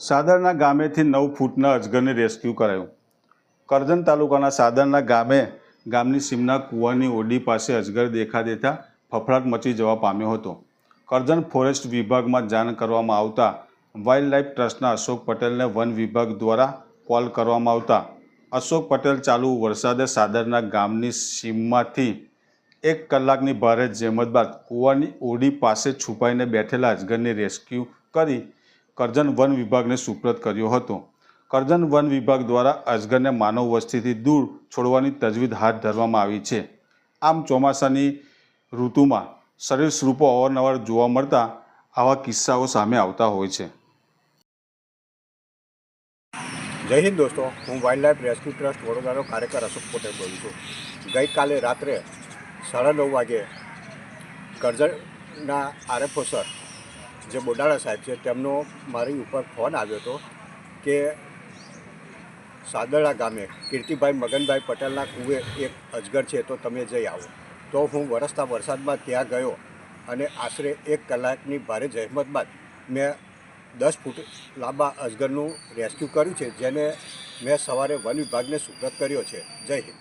સાદરના ગામેથી નવ ફૂટના અજગરને રેસ્ક્યુ કરાયું. કરજણ તાલુકાના સાદરના ગામે ગામની સીમના કૂવાની ઓરડી પાસે અજગર દેખા દેતા ફફડાટ મચી જવા પામ્યો હતો. કરજણ ફોરેસ્ટ વિભાગમાં જાણ કરવામાં આવતા વાઇલ્ડ લાઇફ ટ્રસ્ટના અશોક પટેલને વન વિભાગ દ્વારા કોલ કરવામાં આવતા અશોક પટેલ ચાલુ વરસાદે સાદરના ગામની સીમમાંથી એક કલાકની ભારે જહેમત બાદ કૂવાની ઓરડી પાસે છુપાઈને બેઠેલા અજગરને રેસ્ક્યુ કરી કરજણ વન વિભાગને સુપ્રત કર્યો હતો. કરજણ વન વિભાગ દ્વારા અજગરને માનવ વસ્તીથી દૂર છોડવાની તજવીજ હાથ ધરવામાં આવી છે. આમ ચોમાસાની ઋતુમાં સરીસૃપો અવારનવાર જોવા મળતા આવા કિસ્સાઓ સામે આવતા હોય છે. જય હિન્દ દોસ્તો, હું વાઇલ્ડ લાઇફ રેસ્ક્યુ ટ્રસ્ટ વડોદરાનો કાર્યકર અશોક પટેલ બોલું છું. ગઈકાલે રાત્રે સાડા નવ વાગે કરજણના આરએફઓ સર જે બોડાળા સાહેબ છે, તેમનો મારી ઉપર ફોન આવ્યો હતો કે સાદળા ગામે કીર્તિભાઈ મગનભાઈ પટેલના કુએ એક અજગર છે, તો તમે જઈ આવો. તો હું વરસતા વરસાદમાં ત્યાં ગયો અને આશરે એક કલાકની ભારે જહેમત બાદ મેં દસ ફૂટ લાંબા અજગરનું રેસ્ક્યુ કર્યું છે, જેને મેં સવારે વન વિભાગને સુપ્રત કર્યો છે. જય હિન્દ.